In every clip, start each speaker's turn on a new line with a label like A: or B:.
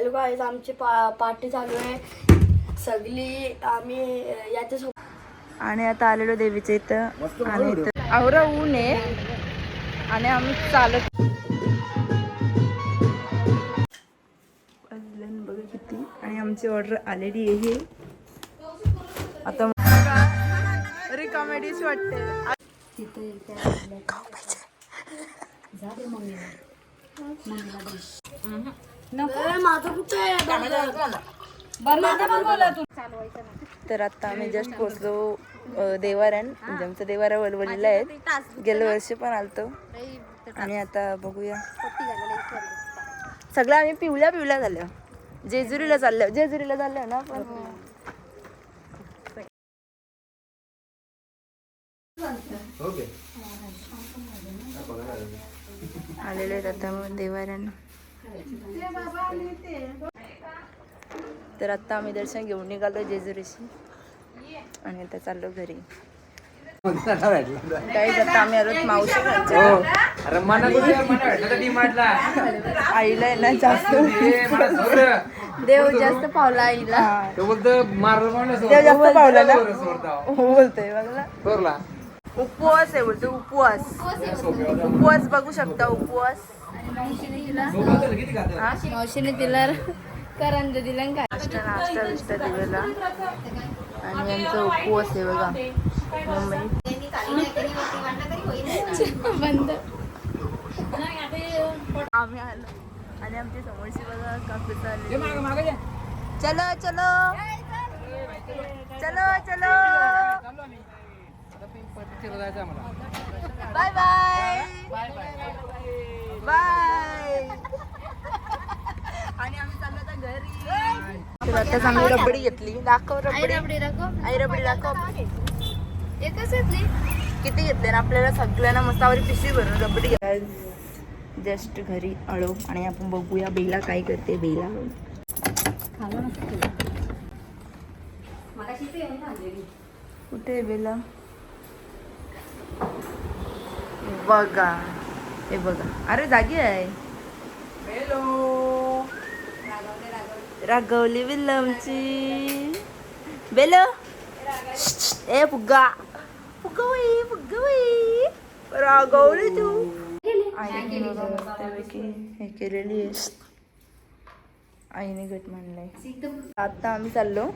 A: Hello guys आमची पा party चालू आहे. सगळी आम्ही याच्यासोबत
B: आणि आता आलेलो देवीच्या इथं. आणि इथं आवरा ऊन आहे. आणि आम्ही चालत बघा किती. आणि आमची ऑर्डर आलेली आहे. आता रिकाम्या डिश वाटते तर आता आम्ही जस्ट पोचलो देवारण म्हणजे आमचं देवारा वलवलीला आहेत. गेल्या वर्षी पण आलतो. आणि आता बघूया. सगळं आम्ही पिवल्या पिवल्या झाल्या. जेजुरीला चालल्या जेजुरीला चालल्या ना पण आलेले आहेत आता मग देवारण तर आता आम्ही दर्शन घेऊन निघालो जेजुरीशी. आणि आता चाललो घरी. काही आता आम्ही आलो मावशी
C: डीमार्टला.
B: आईला आहे ना जास्त.
A: देव जास्त पावला आईला.
B: हा. देव जास्त पावला ना. हो बोलतोय बघला. उपवास आहे बोलतो उपवास. उपवास बघू शकता उपवास.
A: मावशीने दिला करंद दिला काय?
B: नाश्ता नाश्ता बिष्टा दिलेला. आणि यांचा उपवास आहे बघा. मुंबई
A: बंद.
B: आम्ही आलो. आणि आमची समोरची बघा
C: ये
B: चालली.
C: मागं, मागं ये.
B: चलो चलो. चलो चलो. बाय बाय आणि आम्ही चाललो आता घरी तर आता आम्ही रबडी घेतली. दाखव रबडी.
A: रबडी दाखव.
B: आई रबडी दाखव.
A: एकच येतली
B: किती घेतले? ना आपल्याला सगळ्यांना मस्तावरी पिशवी भरून रबडी जस्ट घरी आलो आणि आपण बघूया बेला काय करते बेला. कुठे आहे बेला? बघा. हे बघा. अरे जागी आहे. रागवली बिल्लमची बेलो ए फुग्गा फुग्गा बाई फुग्गा बाई रागवली तू आईने बघा मस्तपैकी हे केलेली आहे आईने गट मांडलाय आता आम्ही चाललो अं,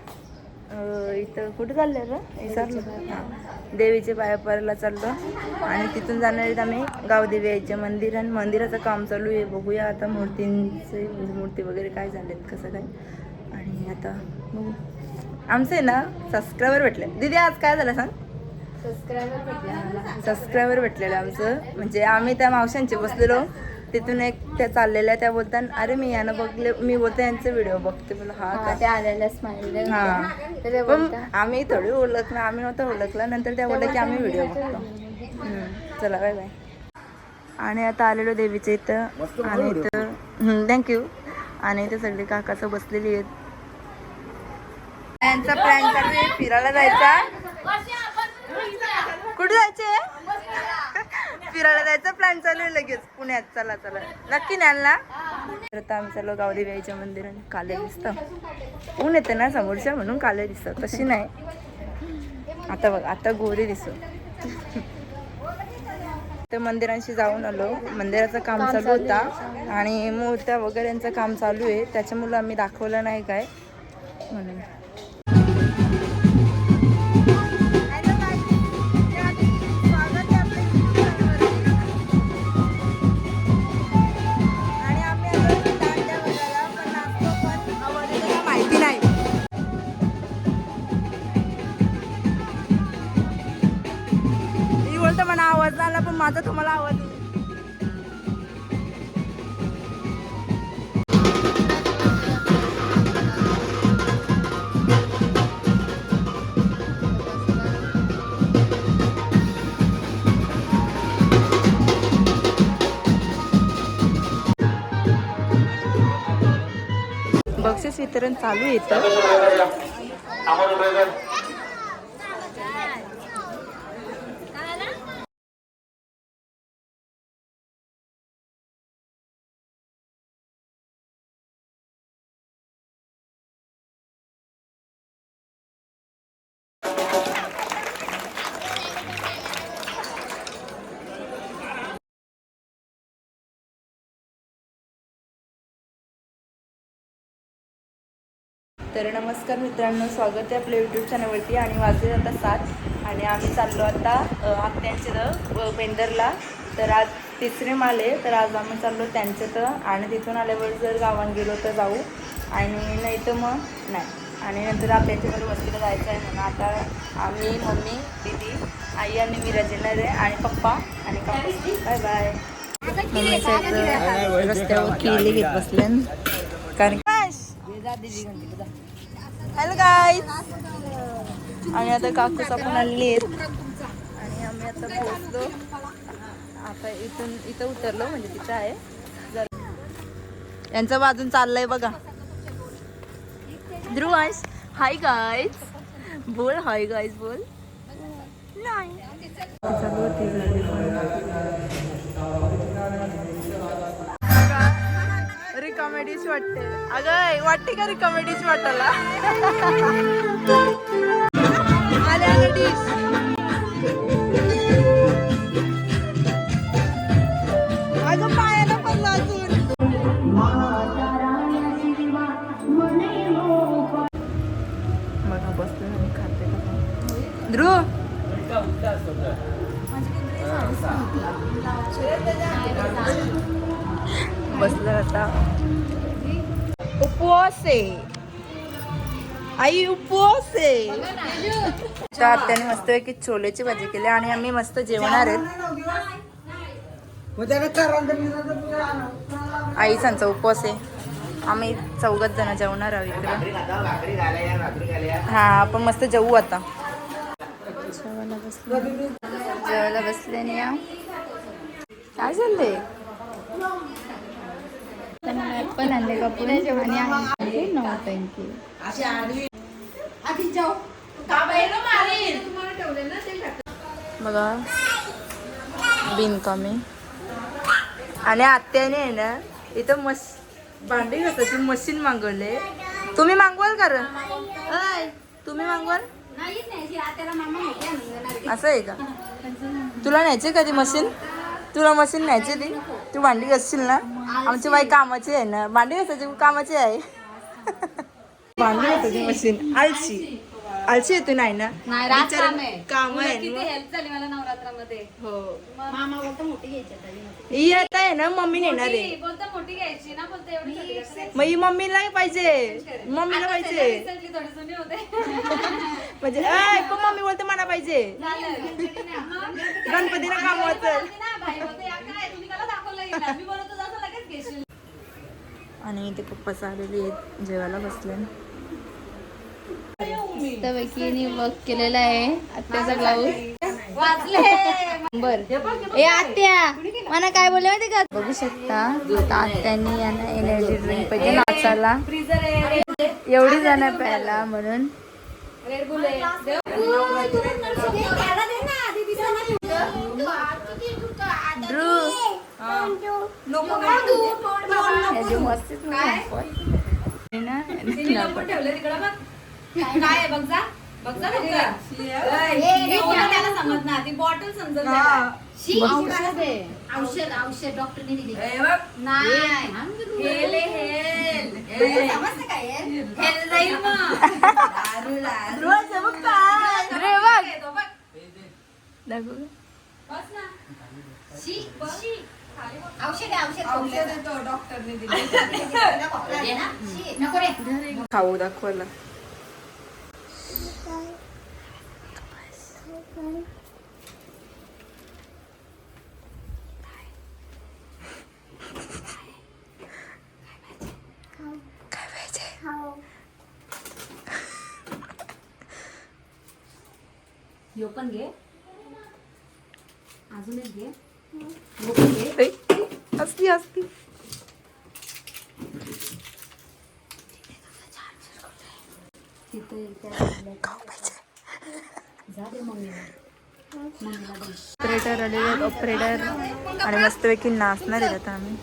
B: इथं कुठे चाललोय ग विसरलो हां देवीचे पाया परायला चाललो. आणि तिथून जाणार आहेत आम्ही गावदेवी यायचे. मंदिर आणि मंदिराचं काम चालू आहे. बघूया आता मूर्तींचे म्हणजे मूर्ती वगैरे काय झालेत कसं काय. आणि आता बघू. आमचे ना सबस्क्रायबर भेटले. दीदी आज काय झालं सांग?
A: सबस्क्रायबर भेटला
B: सबस्क्रायबर भेटलेलं आमचं. म्हणजे आम्ही त्या मावशांचे बसलेलो. तिथून एक त्या चाललेल्या त्या बोलतात अरे मी यानं बघले मी बोलते यांचे व्हिडिओ बघते बोला हा
A: हा
B: का
A: ते आलेल्या
B: हा. पण
A: बोलता
B: आम्ही थोडी ओळखलं आम्ही नव्हतं ओळखलं. नंतर त्या बोलल्या की आम्ही व्हिडिओ बघतो. हम्म, चला बाय बाय आणि आता आलेलो देवीच्या इथं. आणि इथं थँक्यू आणि इथे सगळी काकाचं बसलेली आहेत. यांचा प्लॅन चालू आहे फिरायला जायचा. कुठे जायचे फिरायला जायचा प्लॅन चालू आहे लगेच. पुण्यात चला चला. नक्की न्याल ना? तर आता आम्ही चाललो गावदेवी आईच्या मंदिरात काले दिसतं. ऊन येते ना समोरच्या म्हणून काले दिसतं. तशी नाही. आता बघ आता गोरी दिसत. तर मंदिरांशी जाऊन आलो. मंदिराचं काम चालू होता. आणि मूर्त्या वगैरे यांचं काम चालू आहे. त्याच्यामुळं आम्ही दाखवलं नाही काय. म्हणून. माझा तुम्हाला आवाज बक्षीस वितरण चालू येतं तर नमस्कार मित्रांनो स्वागत आहे आपल्या यूट्यूब चॅनलवरती आणि वाजले आता सात आणि आम्ही चाललो आता आत्यांच्या तर बेंदरला. तर आज तिसरे माले तर आज आम्ही चाललो त्यांच्या तर आणि तिथून आल्यावर जर गावात गेलो तर जाऊ. आणि नाही तर मग नाही. आणि नंतर आत्यांच्या घरी वस्तीला जायचं आहे म्हणून. आता आम्ही मम्मी दीदी आई आणि विराज येणार आहे. आणि पप्पा आणि बाय बाय. रस्त्यावर केली घेत बसले कारण हॅलो गाय आम्ही आता काकू सापून आलेली आहेत. आणि आम्ही आता पोहोचलो. आता इथून इथं उतरलो म्हणजे तिथं आहे. यांचं बाजून चाललंय बघा. ध्रुवांश हाय गाईज बोल हाय गाईज बोल. नाही चालू वाटते अगं वाटते का रिकॉमेडीच वाटायला? आले आले डिश अगं पायाला पडलं अजून. बघा आणि खाते ध्रुव. बसलं आता. उपवास आहे आई उपवास आहे आत्याने मस्त पैकी छोलेची भाजी केली आणि आम्ही मस्त जेवणार आहेत. आई सांचा उपवास आहे आम्ही चौघच जण जेवणार आहोत इकडे. हा आपण मस्त जेवू आता. जेवायला बसले. जेवायला बसले नाही या काय चाललंय? पण आणले कापून आणि नऊ थँक्यू बघा. बिनकामी. आणि आत्याने आहे ना इथं मश भांडी घासायची मशीन मागवले. तुम्ही मागवाल का तुम्ही मागवाल? असं आहे का? तुला न्यायची का ती मशीन? तुला मशीन न्यायची ती तू भांडी घासशील ना? आमची बाई कामाची आहे ना. भांडी घसायची? कामाची आहे. भांडी घसायची मशीन. आळशी. आळशी येतो नाही ना? बिचारी काम आहे. ना.
D: हेल्प झाली मला नवरात्रामध्ये?
B: हो.
D: मामा बोलतो मोठी घ्यायची आता ही नको.
B: ही आता आहे ना मम्मी नेणार आहे.
D: ती बोलतो मोठी घ्यायची ना बोलतो एवढी छोटी कसं काय?
B: मग ही मम्मीला पाहिजे. मम्मीला
D: आता
B: पाहिजे.
D: recently थोडी जुनी होते.
B: म्हणजे ऐ, पण मम्मी बोलते मला पाहिजे? गणपतीला काम होतं.
D: ना,
B: आणि ते पप्पा आलेले आहेत जेवायला बसले.
E: मस्तपैकी वर्क केलेला आहे. आत्याचा ब्लाऊज वाचले बर ए आत्या. मला काय बोलले माहिती का? बघू शकता. आता आत्यानी यांना एनर्जी ड्रिंक पाहिजे नाचायला. एवढी जण प्यायला म्हणून. ध्रुव
D: काय आहे? बघ जा. बघ जा. हे त्याला समज ना ती बॉटल समजत त्याला.
E: औषध आहे औषध औषध डॉक्टरने दिली. नाही.
D: हेल आहे, हेल. हेल. जाईल मग.
B: ध्रुवाचं बघ. काय.
E: रे बघ
D: हे तो बघ.
B: दाखवू. का?
D: बस ना.
E: औषध आहे औषध नको रे.
B: खाऊ दाखवायला
D: ह्यो पण घे. अजून एक घे.
B: ऐ, असती असती ऑपरेटर आलेले ऑपरेटर आणि मस्तपैकी नाचणार आहेत आता आम्ही.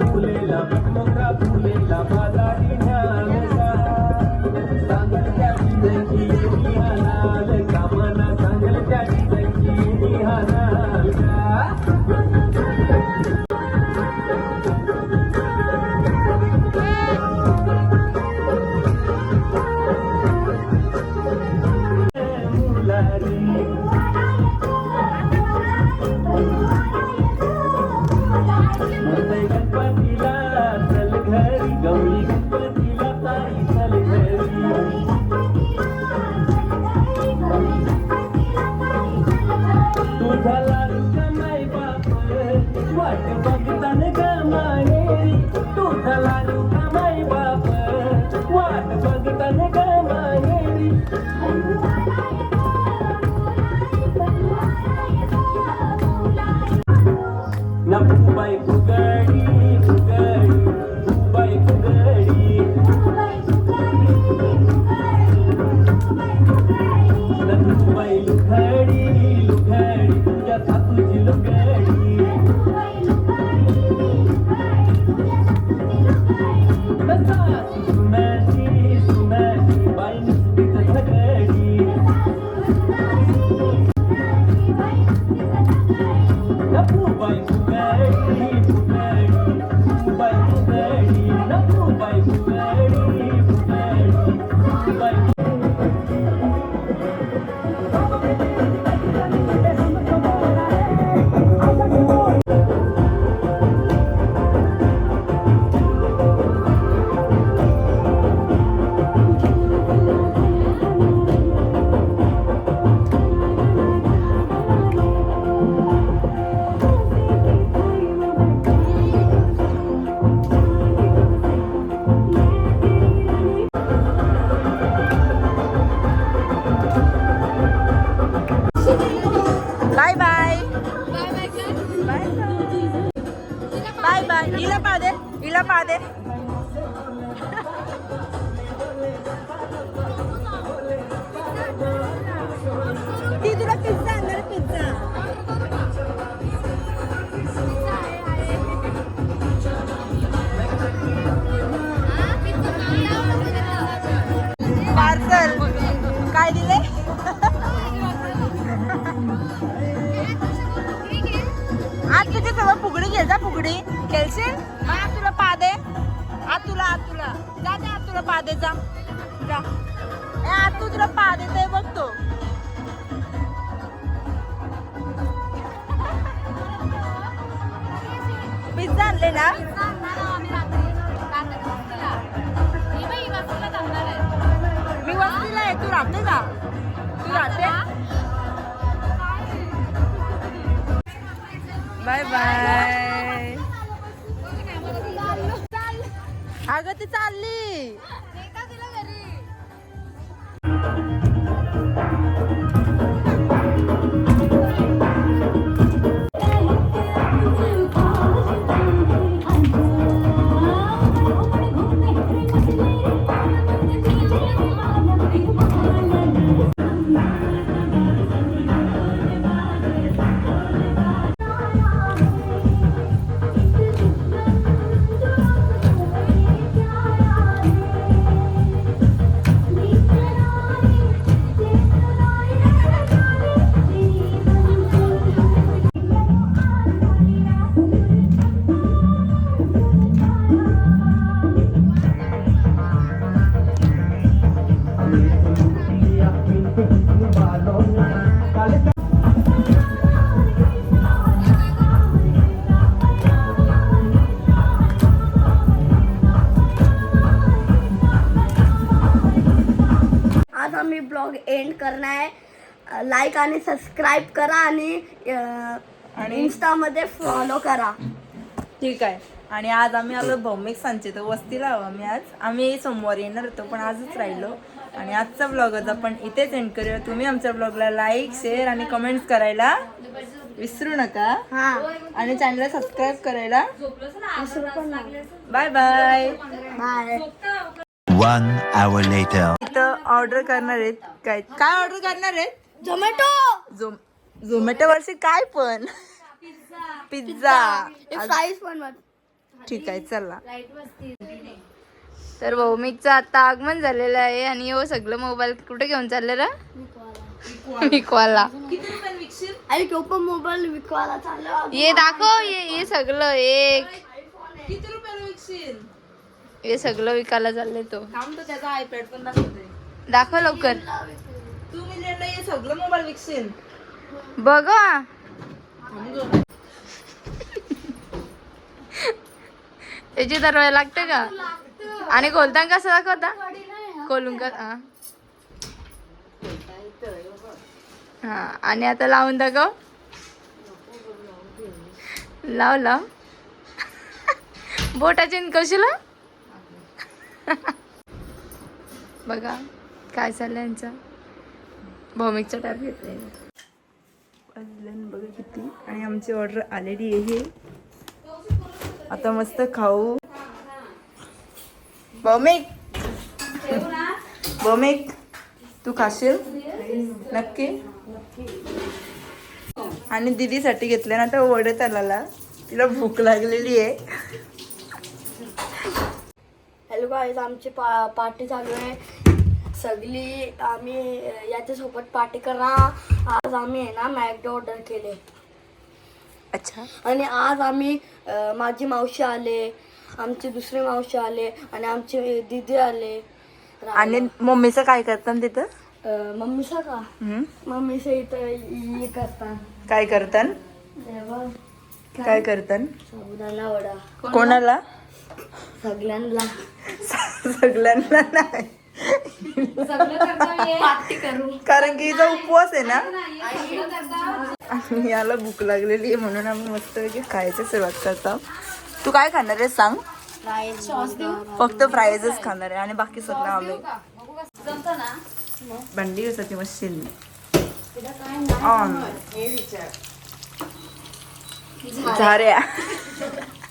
F: ভুলেলাম मुंबई गणपतीला नपुबाई लुखडी
B: वस्तीला आहे तू राहते का? तू राहते? Bye bye. अगं ती चालली.
A: एंड करणार आहे. लाईक आणि सबस्क्राईब करा आणि
B: आणि-
A: इन्स्टामध्ये फॉलो करा.
B: ठीक आहे. आणि आज आम्ही आलो भौमिक सांचे तर वस्तीला आहो आम्ही आज. आम्ही सोमवारी येणार होतो पण आजच राहिलो. आणि आजचा ब्लॉग आपण इथेच एंड करूया. तुम्ही आमच्या ब्लॉगला लाईक शेअर आणि कमेंट्स करायला विसरू नका.
A: हा.
B: आणि चॅनलला सबस्क्राईब करायला bye bye
A: bye
G: One hour later.
B: इथं ऑर्डर करणार आहेत काय? काय ऑर्डर करणार आहेत?
A: झोमॅटो
B: झो झोमॅटो वरचे काय पण? पिझ्झा
A: फ्राईज पण मग
B: ठीक आहे चला.
E: तर भौमिकचं आता आगमन झालेलं आहे आणि हो सगळं मोबाईल कुठे घेऊन चाललेला विकवाला.
A: आणि तो पण मोबाईल विकवायला चालला.
E: ये दाखव ये ये सगळं एक.
B: किती रुपयाला विकशील?
E: हे सगळं विकायला चाललंय तो.
B: थांब तर त्याचा आयपॅड पण दाखवते.
E: दाखव लवकर.
B: तू मिलियनला हे सगळं मोबाईल विकशील.
E: बघा त्याची दरवाजा लागते का? आणि खोलताना कसं दाखवता? खोलून का हा. हा आणि आता लावून दाखव. लाव लाव. बोटाचे कशीला बघा काय चाललं यांचं? भौमिकचा टॅब घेतलाय.
B: वाजल्यानं बघा किती. आणि आमची ऑर्डर आलेली आहे. आता मस्त खाऊ. भौमिक! भौमिक तू खाशील? नक्की? आणि दिदीसाठी घेतले ना तर वडे आला तिला भूक लागलेली आहे.
A: गाईज आमची पा पार्टी चालू आहे. सगळी आम्ही याच्यासोबत पार्टी करणार. आज आम्ही आहे ना मॅगडो ऑर्डर केले.
B: अच्छा.
A: आणि आज आम्ही अं, माझी मावशी आले आमचे दुसरे मावशी आले आणि आमचे दिदी आले.
B: आणि मम्मीचं काय करतात तिथं?
A: अं, मम्मीचा का?
B: हम्म?
A: मम्मीचं इथं करतात.
B: काय करतात? काय करतात?
A: साबुदाणा वडा.
B: कोणाला?
A: सगळ्यांना.
B: सगळ्यांना नाही.
A: पार्टी करू.
B: कारण की हिचा उपवास आहे ना. आणि याला भूक लागलेली आहे म्हणून आम्ही मस्त खायची सुरुवात करतो. तू काय खाणार आहे सांग? फक्त फ्राईजच खाणार आहे आणि बाकी सगळं आम्ही भांडी होती machine on झाऱ्या.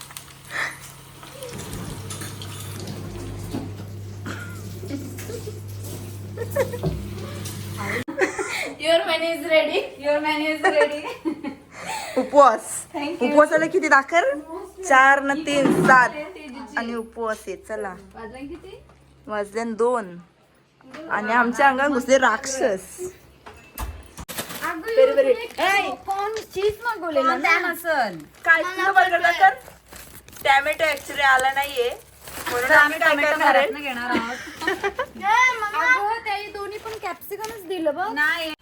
E: Your money is ready
D: your menu is ready
B: उपवास. उपवासाला किती दाखर चार न तीन सात. आणि उपवास आहे चला. वाजले न दोन. आणि आमच्या अंगात घुसले राक्षस. काय बर्गर टॅमॅटो ऍक्च्युली आला नाहीये. म्हणून आम्ही काय करणार आहे?
D: घेणार आहोत.
E: दोन्ही पण कॅप्सिकमच दिलं बघ.
D: नाही.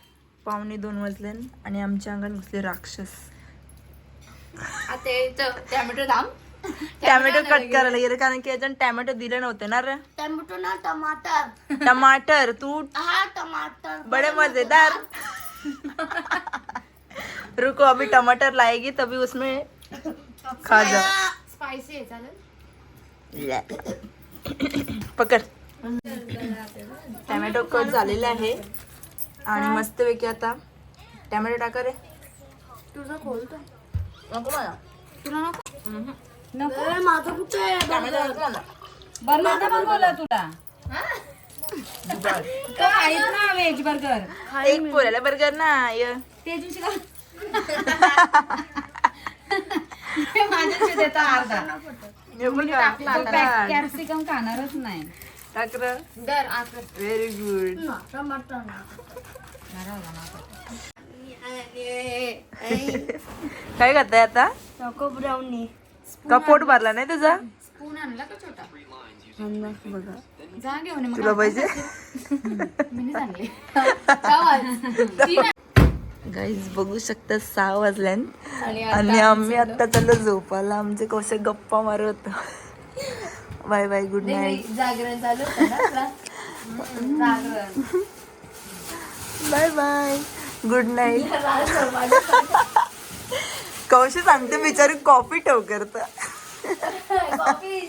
B: पावणे दोन वाजले आणि आमच्या अंगात घुसले राक्षस.
E: आता टॅमॅटो थांब.
B: टॅमॅटो कट करायला गेले. कारण की याच्यात टॅमॅटो दिले नव्हते ना रे.
A: टमाटो ना टमाटर.
B: टमाटर तू
A: हा टमाटर.
B: बड़े मजेदार. रुको अभी टमाटर लाएगी तभी उसमें खा जा.
E: स्पायसी आहे चालेल.
B: पकड. टॅमॅटो कट झालेले आहे. आणि मस्त पैकी आता टॅमॅटो टाका रे.
A: तुझं खोलतो
B: नको मला.
A: ए, माझं कुठे आहे?
B: टॅमॅटो नको मला.
D: बनवायचं पण बोला तुला. ना व्हेज बर्गर.
B: एक पोऱ्याला बर्गर ना य.
D: ते माझ्याशी देता अर्धा. कॅप्सिकम खाणारच नाही.
B: टाक रे. Very good. काय करताय आता?
A: Choco brownie.
B: का पोट भरला नाही तुझा?
E: स्पून आणला का छोटा?
B: बघा.
E: जा घेऊन मग
B: तुला पाहिजे? गाईज बघू शकता सहा वाजल्यान.
E: आणि
B: आणि आम्ही आता चाललो झोपायला. आमचे कसे गप्पा मारत बाय बाय गुड नाईट
E: जागरण चालू
B: bye bye good night Kaushi सांगते बिचारी कॉफी ठेव करत.
E: कॉफी